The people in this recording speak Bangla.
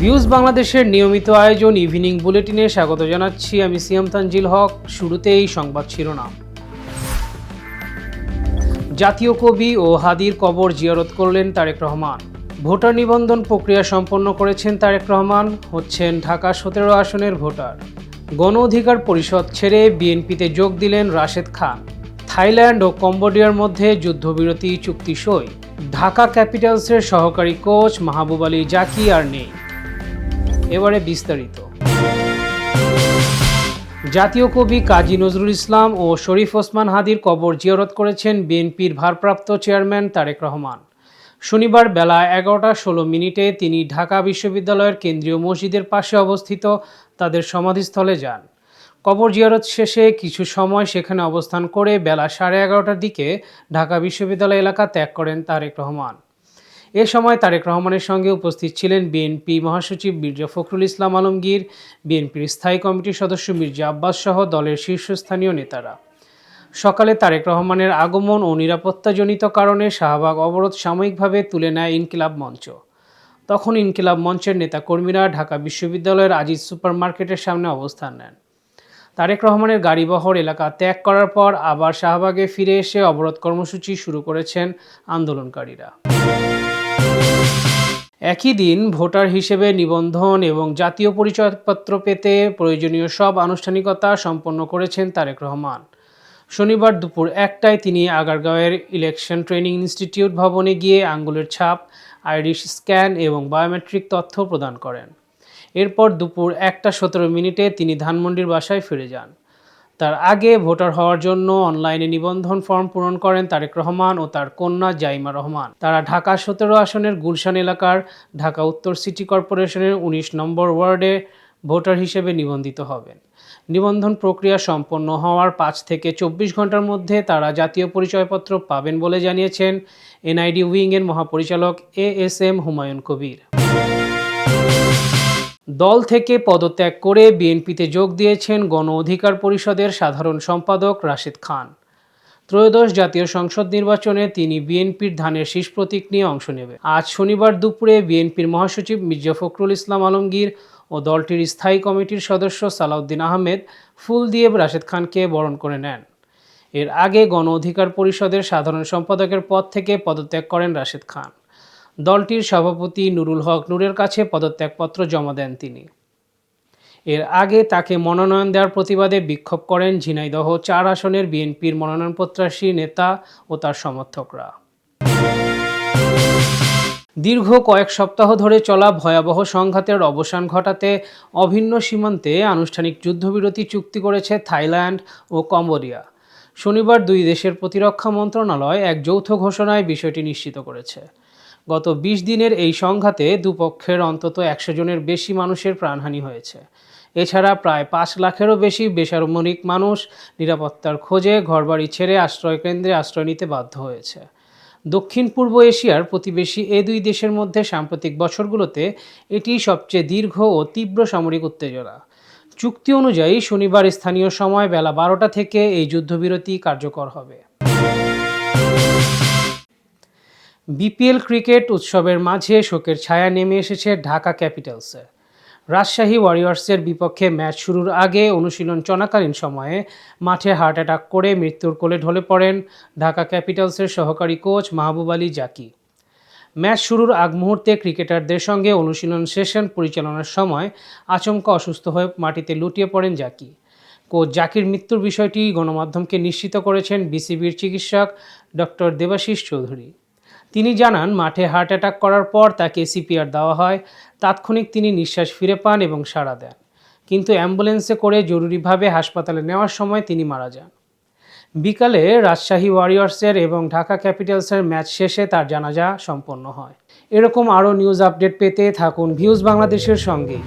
ভিউজ বাংলাদেশের নিয়মিত আয়োজন ইভিনিং বুলেটিনে স্বাগত জানাচ্ছি। আমি সিয়াম তানজিল হক। শুরুতেই সংবাদ শিরোনাম। জাতীয় কবি ও হাদির কবর জিয়ারত করলেন তারেক রহমান। ভোটার নিবন্ধন প্রক্রিয়া সম্পন্ন করেছেন তারেক রহমান। হচ্ছেন ঢাকা সতেরো আসনের ভোটার। গণ অধিকার পরিষদ ছেড়ে বিএনপিতে যোগ দিলেন রাশেদ খান। থাইল্যান্ড ও কম্বোডিয়ার মধ্যে যুদ্ধবিরতি চুক্তি সই। ঢাকা ক্যাপিটালসের সহকারী কোচ মাহবুব আলী জাকি আর নেই। এবারে বিস্তারিত। জাতীয় কবি কাজী নজরুল ইসলাম ও শরীফ ওসমান হাদির কবর জিয়ারত করেছেন বিএনপির ভারপ্রাপ্ত চেয়ারম্যান তারেক রহমান। শনিবার বেলা এগারোটা ষোলো মিনিটে তিনি ঢাকা বিশ্ববিদ্যালয়ের কেন্দ্রীয় মসজিদের পাশে অবস্থিত তাদের সমাধিস্থলে যান। কবর জিয়ারত শেষে কিছু সময় সেখানে অবস্থান করে বেলা সাড়ে এগারোটার দিকে ঢাকা বিশ্ববিদ্যালয় এলাকা ত্যাগ করেন তারেক রহমান। এ সময় তারেক রহমানের সঙ্গে উপস্থিত ছিলেন বিএনপি মহাসচিব মির্জা ফখরুল ইসলাম আলমগীর, বিএনপির স্থায়ী কমিটির সদস্য মির্জা আব্বাস সহ দলের শীর্ষস্থানীয় নেতারা। সকালে তারেক রহমানের আগমন ও নিরাপত্তাজনিত কারণে শাহবাগ অবরোধ সাময়িকভাবে তুলে নেয় ইনকিলাব মঞ্চ। তখন ইনকিলাব মঞ্চের নেতাকর্মীরা ঢাকা বিশ্ববিদ্যালয়ের আজিজ সুপার মার্কেটের সামনে অবস্থান নেন। তারেক রহমানের গাড়িবহর এলাকা ত্যাগ করার পর আবার শাহবাগে ফিরে এসে অবরোধ কর্মসূচি শুরু করেছেন আন্দোলনকারীরা। একই দিন ভোটার হিসেবে নিবন্ধন এবং জাতীয় পরিচয়পত্র পেতে প্রয়োজনীয় সব আনুষ্ঠানিকতা সম্পন্ন করেছেন তারেক রহমান। শনিবার দুপুর একটায় তিনি আগারগাঁওয়ের ইলেকশন ট্রেনিং ইনস্টিটিউট ভবনে গিয়ে আঙ্গুলের ছাপ, আইরিশ স্ক্যান এবং বায়োমেট্রিক তথ্য প্রদান করেন। এরপর দুপুর একটা সতেরো মিনিটে তিনি ধানমন্ডির বাসায় ফিরে যান। তার আগে ভোটার হওয়ার জন্য অনলাইনে নিবন্ধন ফর্ম পূরণ করেন তারেক রহমান ও তার কন্যা জাইমা রহমান। তারা ঢাকা সতেরো আসনের গুলশান এলাকার ঢাকা উত্তর সিটি কর্পোরেশনের উনিশ নম্বর ওয়ার্ডে ভোটার হিসেবে নিবন্ধিত হবেন। নিবন্ধন প্রক্রিয়া সম্পন্ন হওয়ার পাঁচ থেকে চব্বিশ ঘণ্টার মধ্যে তারা জাতীয় পরিচয়পত্র পাবেন বলে জানিয়েছেন এনআইডি উইংয়ের মহাপরিচালক A S M Humayun Kabir. দল থেকে পদত্যাগ করে বিএনপিতে যোগ দিয়েছেন গণ অধিকার পরিষদের সাধারণ সম্পাদক রাশেদ খান। ত্রয়োদশ জাতীয় সংসদ নির্বাচনে তিনি বিএনপির ধানের শীষ প্রতীক নিয়ে অংশ নেবে আজ শনিবার দুপুরে বিএনপির মহাসচিব মির্জা ফখরুল ইসলাম আলমগীর ও দলটির স্থায়ী কমিটির সদস্য সালাউদ্দিন আহমেদ ফুল দিয়ে রাশেদ খানকে বরণ করে নেন। এর আগে গণ অধিকার পরিষদের সাধারণ সম্পাদকের পদ থেকে পদত্যাগ করেন রাশেদ খান। দলটির সভাপতি নুরুল হক নূরের কাছে পদত্যাগপত্র জমা দেন তিনি। এর আগে তাকে মনোনয়ন দেওয়ার প্রতিবাদে বিক্ষোভ করেন ঝিনাইদহ চার আসনের বিএনপির মনোনয়ন প্রত্যাশী নেতা ও তার সমর্থকরা। দীর্ঘ কয়েক সপ্তাহ ধরে চলা ভয়াবহ সংঘাতের অবসান ঘটাতে অভিন্ন সীমান্তে আনুষ্ঠানিক যুদ্ধবিরতি চুক্তি করেছে থাইল্যান্ড ও কম্বোডিয়া। শনিবার দুই দেশের প্রতিরক্ষা মন্ত্রণালয় এক যৌথ ঘোষণায় বিষয়টি নিশ্চিত করেছে। গত বিশ দিনের এই সংঘাতে দুপক্ষের অন্তত একশো জনের বেশি মানুষের প্রাণহানি হয়েছে। এছাড়া প্রায় পাঁচ লাখেরও বেশি বেসামরিক মানুষ নিরাপত্তার খোঁজে ঘরবাড়ি ছেড়ে আশ্রয়কেন্দ্রে আশ্রয় নিতে বাধ্য হয়েছে। দক্ষিণ পূর্ব এশিয়ার প্রতিবেশী এ দুই দেশের মধ্যে সাম্প্রতিক বছরগুলোতে এটি সবচেয়ে দীর্ঘ ও তীব্র সামরিক উত্তেজনা। চুক্তি অনুযায়ী শনিবার স্থানীয় সময় বেলা বারোটা থেকে এই যুদ্ধবিরতি কার্যকর হবে। বিপিএল ক্রিকেট উৎসবের মাঝে শোকের ছায়া নেমে এসেছে ঢাকা ক্যাপিটালসে। রাজশাহী ওয়ারিয়র্সের বিপক্ষে ম্যাচ শুরুর আগে অনুশীলন চলাকালীন সময়ে মাঠে হার্ট অ্যাটাক করে মৃত্যুর কোলে ঢলে পড়েন ঢাকা ক্যাপিটালসের সহকারী কোচ মাহবুব আলী জাকি। ম্যাচ শুরুর আগ মুহূর্তে ক্রিকেটারদের সঙ্গে অনুশীলন সেশন পরিচালনার সময় আচমকা অসুস্থ হয়ে মাটিতে লুটিয়ে পড়েন জাকি। কোচ জাকির মৃত্যুর বিষয়টি গণমাধ্যমকে নিশ্চিত করেছেন বিসিবির চিকিৎসক ডক্টর দেবাশিস চৌধুরী। তিনি জানান, মাঠে হার্ট অ্যাটাক করার পর তাকে সিপিআর দেওয়া হয়। তাৎক্ষণিক তিনি নিঃশ্বাস ফিরে পান এবং সাড়া দেন। কিন্তু অ্যাম্বুলেন্সে করে জরুরিভাবে হাসপাতালে নেওয়ার সময় তিনি মারা যান। বিকালে রাজশাহী ওয়ারিয়র্সের এবং ঢাকা ক্যাপিটালসের ম্যাচ শেষে তার জানাজা সম্পন্ন হয়। এরকম আরও নিউজ আপডেট পেতে থাকুন ভিউজ বাংলাদেশের সঙ্গে।